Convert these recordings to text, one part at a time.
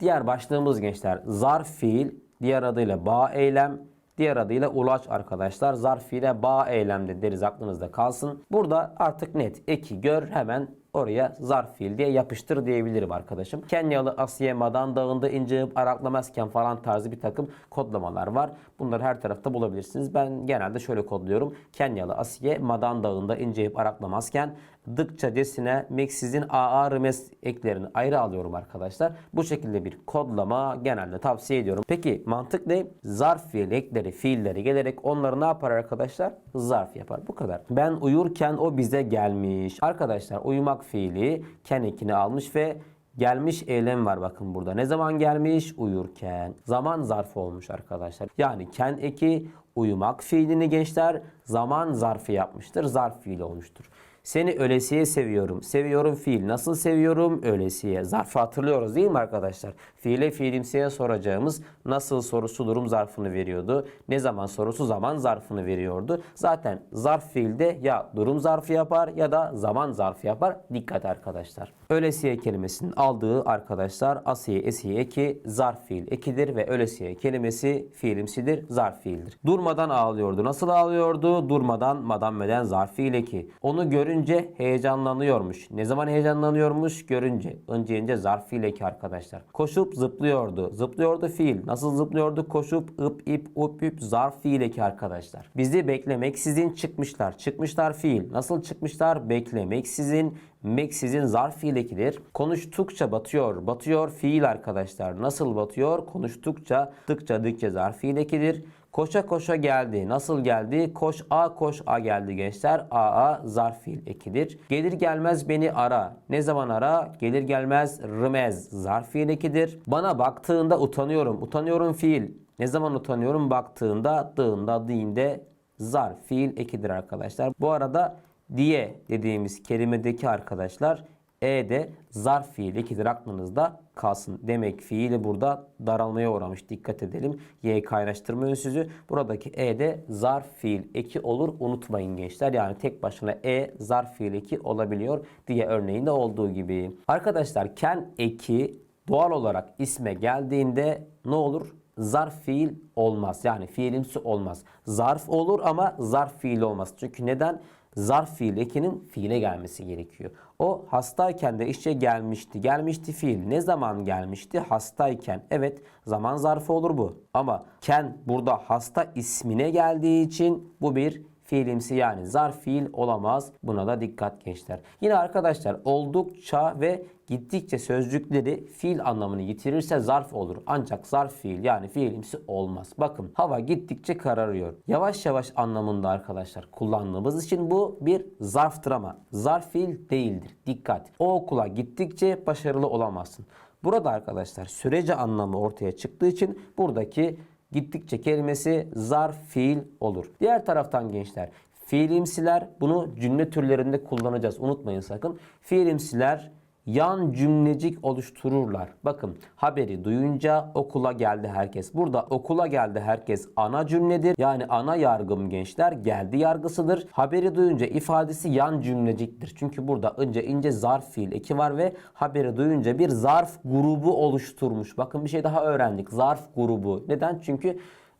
Diğer başlığımız gençler zarf fiil, diğer adıyla bağ eylem, diğer adıyla ulaç arkadaşlar. Zarf fiile bağ eylemde deriz aklınızda kalsın. Burada artık net eki gör hemen oraya zarf fiil diye yapıştır diyebilirim arkadaşım. Kenyalı Asiye Madan Dağı'nda ince araklamazken falan tarzı bir takım kodlamalar var. Bunları her tarafta bulabilirsiniz. Ben genelde şöyle kodluyorum. Kenyalı Asiye Madan Dağı'nda inceyip araklamazken dıkçacesine meksizin AA rımes eklerini ayrı alıyorum arkadaşlar. Bu şekilde bir kodlama genelde tavsiye ediyorum. Peki mantık ne? Zarf fiil ekleri, fiilleri gelerek onları ne yapar arkadaşlar? Zarf yapar. Bu kadar. Ben uyurken o bize gelmiş. Arkadaşlar uyumak fiili ken ekini almış ve Gelmiş eylem var bakın burada. Ne zaman gelmiş? Uyurken. Zaman zarfı olmuş arkadaşlar. Yani ken eki uyumak fiilini gençler zaman zarfı yapmıştır. Zarf fiili olmuştur. Seni ölesiye seviyorum. Seviyorum fiil. Nasıl seviyorum? Ölesiye. Zarfı hatırlıyoruz değil mi arkadaşlar? Fiile fiilimsiye soracağımız nasıl sorusu durum zarfını veriyordu. Ne zaman sorusu zaman zarfını veriyordu. Zaten zarf fiilde ya durum zarfı yapar ya da zaman zarfı yapar. Dikkat arkadaşlar. Ölesiye kelimesinin aldığı arkadaşlar asiye esiye eki zarf fiil ekidir ve ölesiye kelimesi fiilimsidir. Zarf fiildir. Durmadan ağlıyordu. Nasıl ağlıyordu? Durmadan madam meden zarf fiil eki. Onu görünce heyecanlanıyormuş. Ne zaman heyecanlanıyormuş? Görünce. Önce ince zarf fiil eki arkadaşlar. Koşup zıplıyordu. Zıplıyordu fiil. Nasıl zıplıyordu? Koşup ıp ip up üp zarf fiil eki arkadaşlar. Bizi beklemek sizin çıkmışlar. Çıkmışlar fiil. Nasıl çıkmışlar? Beklemek sizin Meksizin zarf fiil ekidir. Konuştukça batıyor. Batıyor fiil arkadaşlar. Nasıl batıyor? Konuştukça, dıkça dıkça zarf fiil ekidir. Koşa koşa geldi. Nasıl geldi? Koş a koş a geldi gençler. A a zarf fiil ekidir. Gelir gelmez beni ara. Ne zaman ara? Gelir gelmez rımez zarf fiil ekidir. Bana baktığında utanıyorum. Utanıyorum fiil. Ne zaman utanıyorum? Baktığında, dığında, dinde zarf fiil ekidir arkadaşlar. Bu arada diye dediğimiz kelimedeki arkadaşlar e de zarf fiil ekidir aklınızda kalsın. Demek fiili burada daralmaya uğramış. Dikkat edelim. Y kaynaştırma ünsüzü. Buradaki e de zarf fiil eki olur. Unutmayın gençler. Yani tek başına e zarf fiil eki olabiliyor diye örneğinde olduğu gibi. Arkadaşlar ken eki doğal olarak isme geldiğinde ne olur? Zarf fiil olmaz. Yani fiilimsi olmaz. Zarf olur ama zarf fiil olmaz. Çünkü neden? Zarf fiil ekinin fiile gelmesi gerekiyor. O hastayken de işe gelmişti. Gelmişti fiil. Ne zaman gelmişti? Hastayken. Evet zaman zarfı olur bu. Ama ken burada hasta ismine geldiği için bu bir fiilimsi yani zarf fiil olamaz. Buna da dikkat gençler. Yine arkadaşlar oldukça ve gittikçe sözcükleri fiil anlamını yitirirse zarf olur. Ancak zarf fiil yani fiilimsi olmaz. Bakın hava gittikçe kararıyor. Yavaş yavaş anlamında arkadaşlar kullandığımız için bu bir zarftır ama zarf fiil değildir. Dikkat. O okula gittikçe başarılı olamazsın. Burada arkadaşlar sürece anlamı ortaya çıktığı için buradaki gittikçe kelimesi zarf fiil olur. Diğer taraftan gençler fiilimsiler bunu cümle türlerinde kullanacağız. Unutmayın sakın. Fiilimsiler yan cümlecik oluştururlar. Bakın haberi duyunca okula geldi herkes. Burada okula geldi herkes ana cümledir. Yani ana yargım gençler geldi yargısıdır. Haberi duyunca ifadesi yan cümleciktir. Çünkü burada önce ince zarf fiil eki var ve haberi duyunca bir zarf grubu oluşturmuş. Bakın bir şey daha öğrendik. Zarf grubu. Neden? Çünkü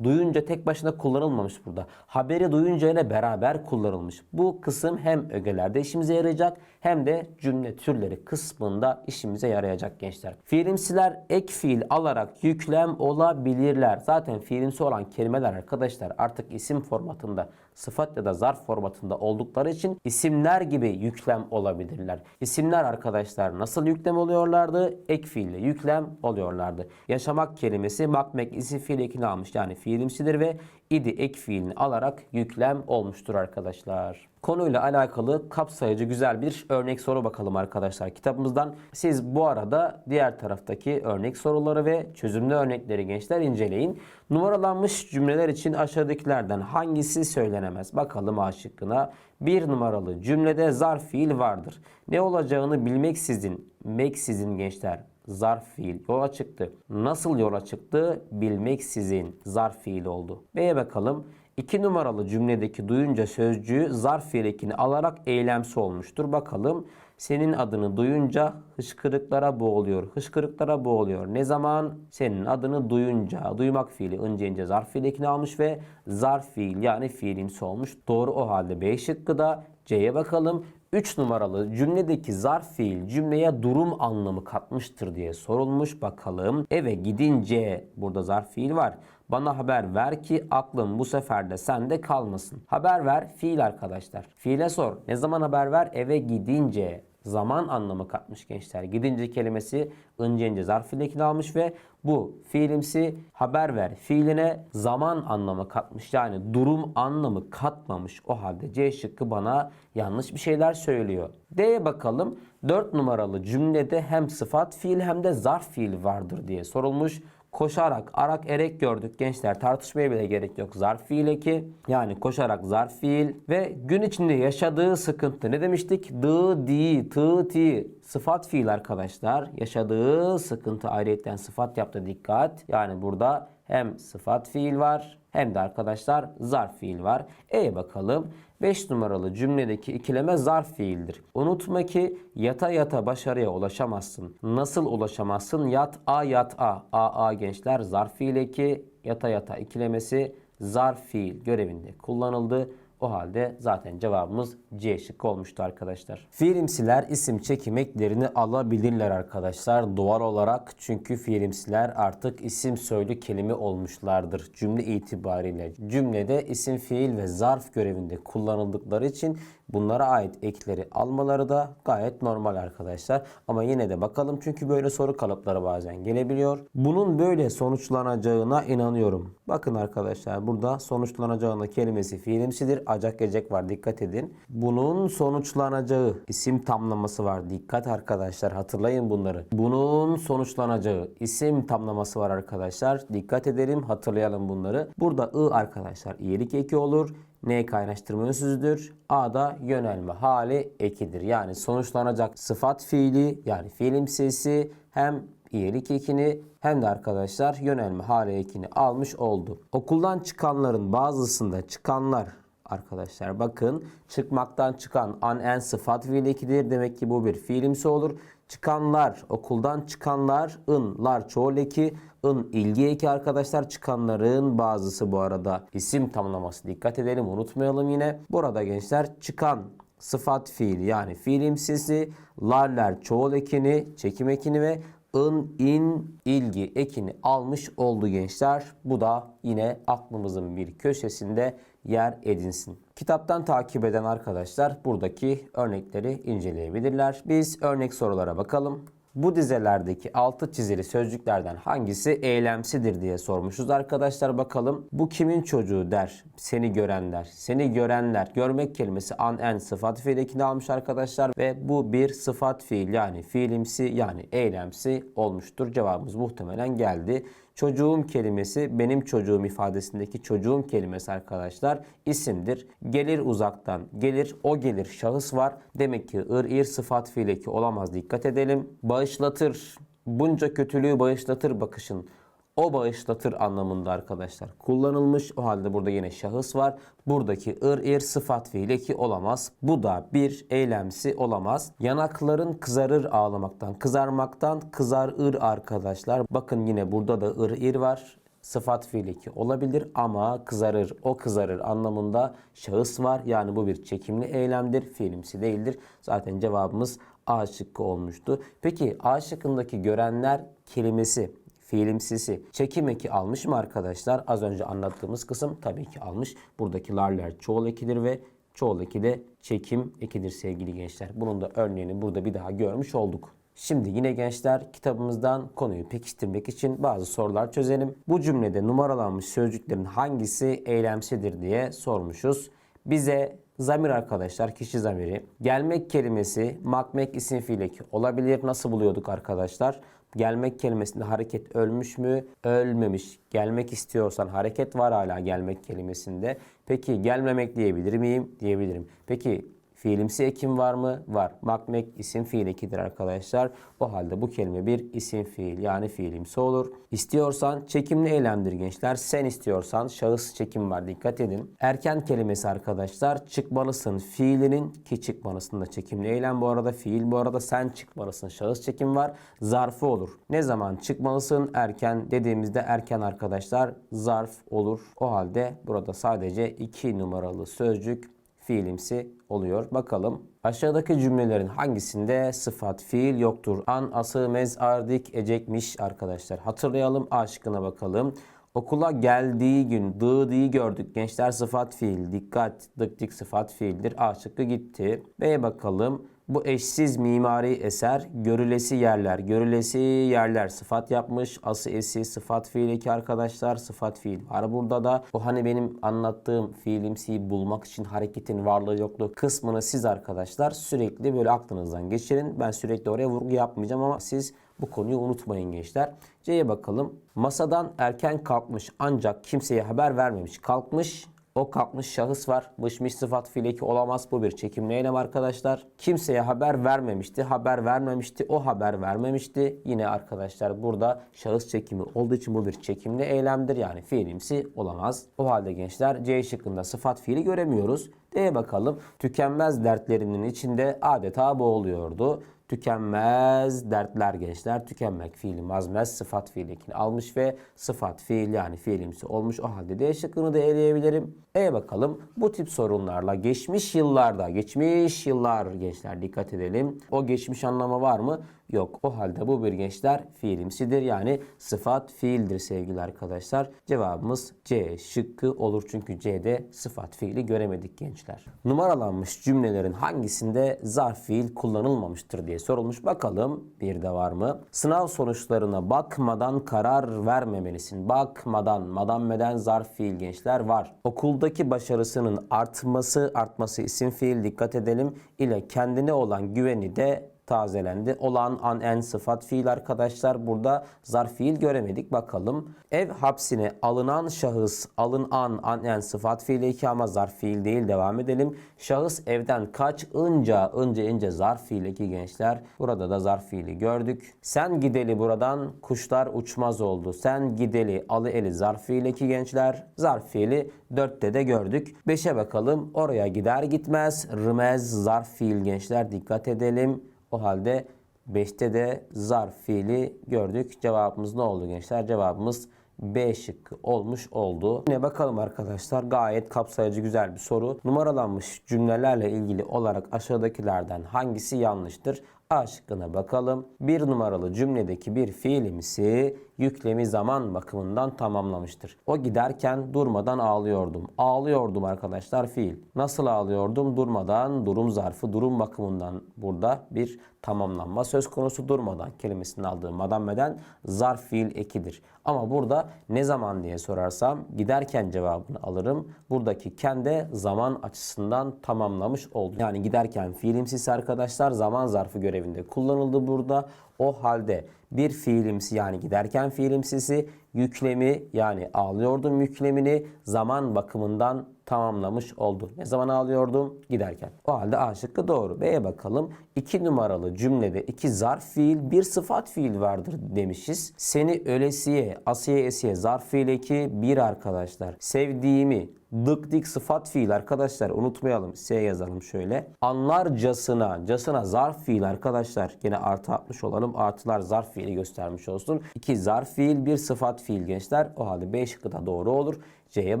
duyunca tek başına kullanılmamış burada. Haberi duyunca ile beraber kullanılmış. Bu kısım hem ögelerde işimize yarayacak hem de cümle türleri kısmında işimize yarayacak gençler. Fiilimsiler ek fiil alarak yüklem olabilirler. Zaten fiilimsi olan kelimeler arkadaşlar artık isim formatında sıfat ya da zarf formatında oldukları için isimler gibi yüklem olabilirler. İsimler arkadaşlar nasıl yüklem oluyorlardı? Ek fiille yüklem oluyorlardı. Yaşamak kelimesi makmek isim fiil ekini almış. Yani fiilimsidir ve idi ek fiilini alarak yüklem olmuştur arkadaşlar. Konuyla alakalı kapsayıcı güzel bir örnek soru bakalım arkadaşlar kitabımızdan. Siz bu arada diğer taraftaki örnek soruları ve çözümlü örnekleri gençler inceleyin. Numaralanmış cümleler için aşağıdakilerden hangisi söylenemez? Bakalım A şıkkına. Bir numaralı cümlede zarf fiil vardır. Ne olacağını bilmeksizin, meksizin gençler zarf fiil yola çıktı. Nasıl yola çıktı? Bilmeksizin zarf fiil oldu. B'ye bakalım. İki numaralı cümledeki duyunca sözcüğü zarf fiil alarak eylemsi olmuştur. Bakalım senin adını duyunca hışkırıklara boğuluyor. Hışkırıklara boğuluyor. Ne zaman? Senin adını duyunca. Duymak fiili önce ince zarf fiil almış ve zarf fiil yani fiilimsi olmuş. Doğru o halde B şıkkı da C'ye bakalım. 3 numaralı cümledeki zarf fiil cümleye durum anlamı katmıştır diye sorulmuş. Bakalım eve gidince burada zarf fiil var. Bana haber ver ki aklım bu sefer de sende kalmasın. Haber ver fiil arkadaşlar. Fiile sor. Ne zaman haber ver? Eve gidince zaman anlamı katmış gençler. Gidince kelimesi önce ince zarf fiilekini almış ve bu fiilimsi haber ver fiiline zaman anlamı katmış. Yani durum anlamı katmamış. O halde C şıkkı bana yanlış bir şeyler söylüyor. D'ye bakalım. 4 numaralı cümlede hem sıfat fiil hem de zarf fiil vardır diye sorulmuş koşarak, arak, erek gördük gençler. Tartışmaya bile gerek yok. Zarf fiil eki yani koşarak zarf fiil ve gün içinde yaşadığı sıkıntı ne demiştik? Dı, di, tı, ti sıfat fiil arkadaşlar. Yaşadığı sıkıntı ayrıyetten sıfat yaptı dikkat. Yani burada hem sıfat fiil var hem de arkadaşlar zarf fiil var. E bakalım. 5 numaralı cümledeki ikileme zarf fiildir. Unutma ki yata yata başarıya ulaşamazsın. Nasıl ulaşamazsın? Yat a yat a. A a gençler zarf fiil eki yata yata ikilemesi zarf fiil görevinde kullanıldı. O halde zaten cevabımız C şıkkı olmuştu arkadaşlar. Fiilimsiler isim çekim eklerini alabilirler arkadaşlar doğal olarak. Çünkü fiilimsiler artık isim söylü kelime olmuşlardır cümle itibariyle. Cümlede isim fiil ve zarf görevinde kullanıldıkları için bunlara ait ekleri almaları da gayet normal arkadaşlar. Ama yine de bakalım çünkü böyle soru kalıpları bazen gelebiliyor. Bunun böyle sonuçlanacağına inanıyorum. Bakın arkadaşlar burada sonuçlanacağına kelimesi fiilimsidir. Acak gelecek var dikkat edin. Bunun sonuçlanacağı isim tamlaması var. Dikkat arkadaşlar hatırlayın bunları. Bunun sonuçlanacağı isim tamlaması var arkadaşlar. Dikkat edelim hatırlayalım bunları. Burada ı arkadaşlar iyilik eki olur. N kaynaştırma ünsüzdür. A da yönelme hali ekidir. Yani sonuçlanacak sıfat fiili yani fiilimsisi hem iyilik ekini hem de arkadaşlar yönelme hali ekini almış oldu. Okuldan çıkanların bazısında çıkanlar arkadaşlar bakın çıkmaktan çıkan an en sıfat fiil ekidir. Demek ki bu bir fiilimsi olur. Çıkanlar okuldan çıkanlar ınlar çoğul eki ın ilgi eki arkadaşlar çıkanların bazısı bu arada isim tamlaması dikkat edelim unutmayalım yine. Burada gençler çıkan sıfat fiil yani fiilimsisi larler çoğul ekini çekim ekini ve ın, in, ilgi ekini almış oldu gençler. Bu da yine aklımızın bir köşesinde yer edinsin. Kitaptan takip eden arkadaşlar buradaki örnekleri inceleyebilirler. Biz örnek sorulara bakalım. Bu dizelerdeki altı çizili sözcüklerden hangisi eylemsidir diye sormuşuz arkadaşlar bakalım. Bu kimin çocuğu der. Seni görenler. Seni görenler. Görmek kelimesi an en sıfat fiil ekini almış arkadaşlar ve bu bir sıfat fiil yani fiilimsi yani eylemsi olmuştur. Cevabımız muhtemelen geldi. Çocuğum kelimesi benim çocuğum ifadesindeki çocuğum kelimesi arkadaşlar isimdir. Gelir uzaktan. Gelir o gelir şahıs var. Demek ki ır ir sıfat fiil eki olamaz dikkat edelim. Bağışlatır. Bunca kötülüğü bağışlatır bakışın. O bağışlatır anlamında arkadaşlar kullanılmış. O halde burada yine şahıs var. Buradaki ır ir sıfat fiili ki olamaz. Bu da bir eylemsi olamaz. Yanakların kızarır ağlamaktan, kızarmaktan kızarır arkadaşlar. Bakın yine burada da ır ir var sıfat fiili ki olabilir ama kızarır, o kızarır anlamında şahıs var. Yani bu bir çekimli eylemdir, fiilimsi değildir. Zaten cevabımız A şıkkı olmuştu. Peki A şıkkındaki görenler kelimesi fiilimsisi çekim eki almış mı arkadaşlar? Az önce anlattığımız kısım tabii ki almış. Buradaki larler çoğul ekidir ve çoğul eki de çekim ekidir sevgili gençler. Bunun da örneğini burada bir daha görmüş olduk. Şimdi yine gençler kitabımızdan konuyu pekiştirmek için bazı sorular çözelim. Bu cümlede numaralanmış sözcüklerin hangisi eylemsidir diye sormuşuz. Bize zamir arkadaşlar kişi zamiri. Gelmek kelimesi makmek isim fiileki olabilir. Nasıl buluyorduk arkadaşlar? Gelmek kelimesinde hareket ölmüş mü? Ölmemiş. Gelmek istiyorsan hareket var hala gelmek kelimesinde. Peki gelmemek diyebilir miyim? Diyebilirim. Peki Fiilimsi ekim var mı? Var. Makmek isim fiil ekidir arkadaşlar. O halde bu kelime bir isim fiil yani fiilimsi olur. İstiyorsan çekimli eylemdir gençler. Sen istiyorsan şahıs çekim var dikkat edin. Erken kelimesi arkadaşlar çıkmalısın fiilinin ki çıkmalısın da çekimli eylem bu arada fiil bu arada sen çıkmalısın şahıs çekim var. Zarfı olur. Ne zaman çıkmalısın erken dediğimizde erken arkadaşlar zarf olur. O halde burada sadece iki numaralı sözcük fiilimsi oluyor. Bakalım aşağıdaki cümlelerin hangisinde sıfat fiil yoktur? An, ası, mez, ardik, ecekmiş arkadaşlar. Hatırlayalım A şıkkına bakalım. Okula geldiği gün dığı gördük. Gençler sıfat fiil. Dikkat dık dik sıfat fiildir. A şıkkı gitti. B'ye bakalım. Bu eşsiz mimari eser görülesi yerler. Görülesi yerler sıfat yapmış. Ası esi sıfat fiil eki arkadaşlar. Sıfat fiil var burada da. O hani benim anlattığım fiilimsiyi bulmak için hareketin varlığı yokluğu kısmını siz arkadaşlar sürekli böyle aklınızdan geçirin. Ben sürekli oraya vurgu yapmayacağım ama siz bu konuyu unutmayın gençler. C'ye bakalım. Masadan erken kalkmış ancak kimseye haber vermemiş. Kalkmış o kalkmış şahıs var. Mışmış sıfat fiileki olamaz. Bu bir çekimli eylem arkadaşlar. Kimseye haber vermemişti. Haber vermemişti. O haber vermemişti. Yine arkadaşlar burada şahıs çekimi olduğu için bu bir çekimli eylemdir. Yani fiilimsi olamaz. O halde gençler C şıkkında sıfat fiili göremiyoruz. D'ye bakalım. Tükenmez dertlerinin içinde adeta boğuluyordu tükenmez dertler gençler. Tükenmek fiili mazmez sıfat fiilikini almış ve sıfat fiil yani fiilimsi olmuş. O halde D şıkkını da eleyebilirim. E bakalım bu tip sorunlarla geçmiş yıllarda, geçmiş yıllar gençler dikkat edelim. O geçmiş anlamı var mı? Yok. O halde bu bir gençler fiilimsidir. Yani sıfat fiildir sevgili arkadaşlar. Cevabımız C şıkkı olur. Çünkü C'de sıfat fiili göremedik gençler. Numaralanmış cümlelerin hangisinde zarf fiil kullanılmamıştır diye sorulmuş. Bakalım bir de var mı? Sınav sonuçlarına bakmadan karar vermemelisin. Bakmadan, madammeden zarf fiil gençler var. Okuldaki başarısının artması, artması isim fiil dikkat edelim ile kendine olan güveni de tazelendi. Olan an en sıfat fiil arkadaşlar. Burada zarf fiil göremedik. Bakalım. Ev hapsine alınan şahıs alın an an en sıfat fiili iki ama zarf fiil değil. Devam edelim. Şahıs evden kaç ınca ınca ince zarf fiil iki gençler. Burada da zarf fiili gördük. Sen gideli buradan kuşlar uçmaz oldu. Sen gideli alı eli zarf fiil iki gençler. Zarf fiili dörtte de gördük. Beşe bakalım. Oraya gider gitmez. Rımez zarf fiil gençler. Dikkat edelim. O halde 5'te de zarf fiili gördük. Cevabımız ne oldu gençler? Cevabımız B şıkkı olmuş oldu. Yine bakalım arkadaşlar gayet kapsayıcı güzel bir soru. Numaralanmış cümlelerle ilgili olarak aşağıdakilerden hangisi yanlıştır? A şıkkına bakalım. Bir numaralı cümledeki bir fiilimsi yüklemi zaman bakımından tamamlamıştır. O giderken durmadan ağlıyordum. Ağlıyordum arkadaşlar fiil. Nasıl ağlıyordum? Durmadan durum zarfı durum bakımından burada bir tamamlanma söz konusu durmadan kelimesinin aldığı madammeden zarf fiil ekidir. Ama burada ne zaman diye sorarsam giderken cevabını alırım. Buradaki kende zaman açısından tamamlamış oldu. Yani giderken fiilimsisi arkadaşlar zaman zarfı görevinde kullanıldı burada. O halde bir fiilimsi yani giderken fiilimsisi yüklemi yani ağlıyordum yüklemini zaman bakımından tamamlamış oldu. Ne zaman ağlıyordum? Giderken. O halde A şıkkı doğru. B'ye bakalım. İki numaralı cümlede iki zarf fiil bir sıfat fiil vardır demişiz. Seni ölesiye, asiye esiye zarf fiil eki bir arkadaşlar. Sevdiğimi dık dik sıfat fiil arkadaşlar unutmayalım. S yazalım şöyle. Anlarcasına, casına zarf fiil arkadaşlar. Yine artı atmış olalım. Artılar zarf fiili göstermiş olsun. İki zarf fiil, bir sıfat fiil gençler. O halde B şıkkı da doğru olur. C'ye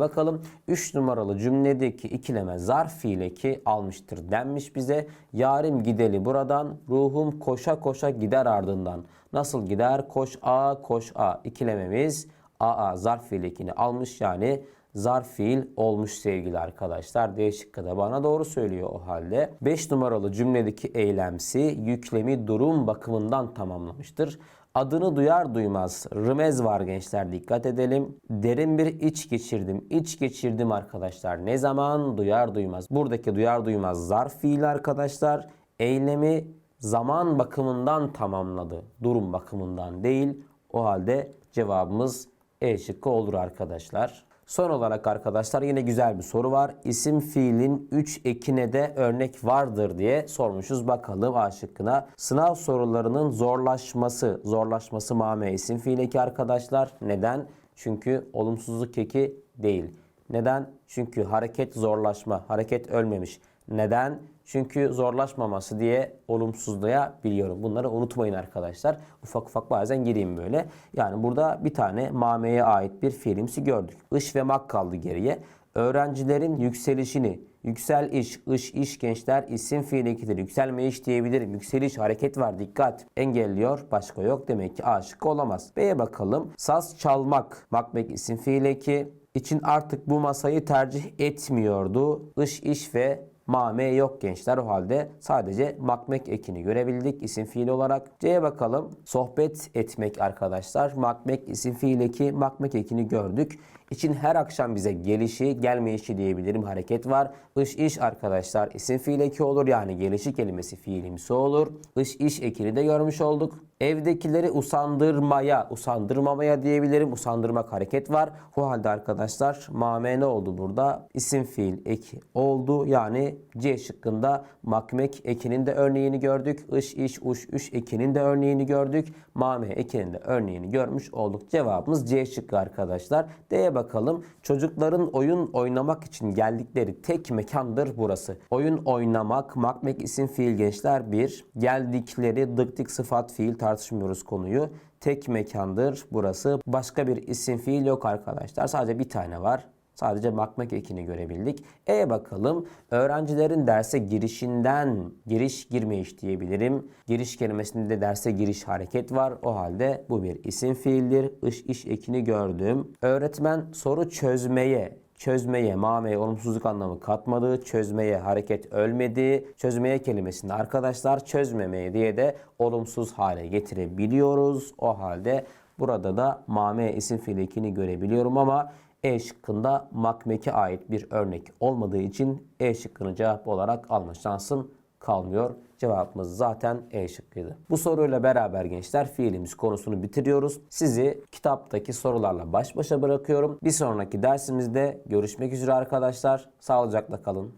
bakalım. 3 numaralı cümledeki ikileme zarf fiil ki almıştır denmiş bize. Yarim gideli buradan, ruhum koşa koşa gider ardından. Nasıl gider? Koş A, koş A. İkilememiz AA zarf fiil ekini almış yani zarf fiil olmuş sevgili arkadaşlar. D şıkkı da bana doğru söylüyor o halde. 5 numaralı cümledeki eylemsi yüklemi durum bakımından tamamlamıştır. Adını duyar duymaz rımez var gençler dikkat edelim. Derin bir iç geçirdim. İç geçirdim arkadaşlar. Ne zaman? Duyar duymaz. Buradaki duyar duymaz zarf fiil arkadaşlar. Eylemi zaman bakımından tamamladı. Durum bakımından değil. O halde cevabımız E şıkkı olur arkadaşlar. Son olarak arkadaşlar yine güzel bir soru var. İsim fiilin 3 ekine de örnek vardır diye sormuşuz. Bakalım A şıkkına. Sınav sorularının zorlaşması. Zorlaşması mame isim fiil eki arkadaşlar. Neden? Çünkü olumsuzluk eki değil. Neden? Çünkü hareket zorlaşma. Hareket ölmemiş. Neden? Çünkü zorlaşmaması diye olumsuzlayabiliyorum. Bunları unutmayın arkadaşlar. Ufak ufak bazen gireyim böyle. Yani burada bir tane mameye ait bir fiilimsi gördük. Iş ve mak kaldı geriye. Öğrencilerin yükselişini, yüksel iş, ış iş gençler isim fiil ekidir. Yükselme iş diyebilirim. Yükseliş hareket var dikkat. Engelliyor başka yok. Demek ki A şıkkı olamaz. B'ye bakalım. Saz çalmak. Makmek isim fiil eki için artık bu masayı tercih etmiyordu. Iş iş ve Mame yok gençler o halde sadece makmek ekini görebildik isim fiil olarak. C'ye bakalım. Sohbet etmek arkadaşlar. Makmek isim fiil eki, makmek ekini gördük. İçin her akşam bize gelişi, gelmeyişi diyebilirim hareket var. Iş iş arkadaşlar isim fiil eki olur yani gelişi kelimesi fiilimsi olur. Iş iş ekini de görmüş olduk. Evdekileri usandırmaya, usandırmamaya diyebilirim. Usandırmak hareket var. Bu halde arkadaşlar mame ne oldu burada? İsim fiil eki oldu. Yani C şıkkında makmek ekinin de örneğini gördük. Iş, iş, uş, üş ekinin de örneğini gördük. Mame ekinin de örneğini görmüş olduk. Cevabımız C şıkkı arkadaşlar. D'ye bakalım. Çocukların oyun oynamak için geldikleri tek mekandır burası. Oyun oynamak, makmek isim fiil gençler bir. Geldikleri dık dik sıfat fiil tartışmıyoruz konuyu. Tek mekandır burası. Başka bir isim fiil yok arkadaşlar. Sadece bir tane var. Sadece makmek ekini görebildik. E'ye bakalım. Öğrencilerin derse girişinden giriş girmeyiş diyebilirim. Giriş kelimesinde derse giriş hareket var. O halde bu bir isim fiildir. Iş iş ekini gördüm. Öğretmen soru çözmeye çözmeye, mameye olumsuzluk anlamı katmadı. Çözmeye hareket ölmedi. Çözmeye kelimesinde arkadaşlar çözmemeye diye de olumsuz hale getirebiliyoruz. O halde burada da mame isim fiil ekini görebiliyorum ama e şıkkında makmeke ait bir örnek olmadığı için E şıkkını cevap olarak alma şansım kalmıyor. Cevabımız zaten E şıkkıydı. Bu soruyla beraber gençler fiilimiz konusunu bitiriyoruz. Sizi kitaptaki sorularla baş başa bırakıyorum. Bir sonraki dersimizde görüşmek üzere arkadaşlar. Sağlıcakla kalın.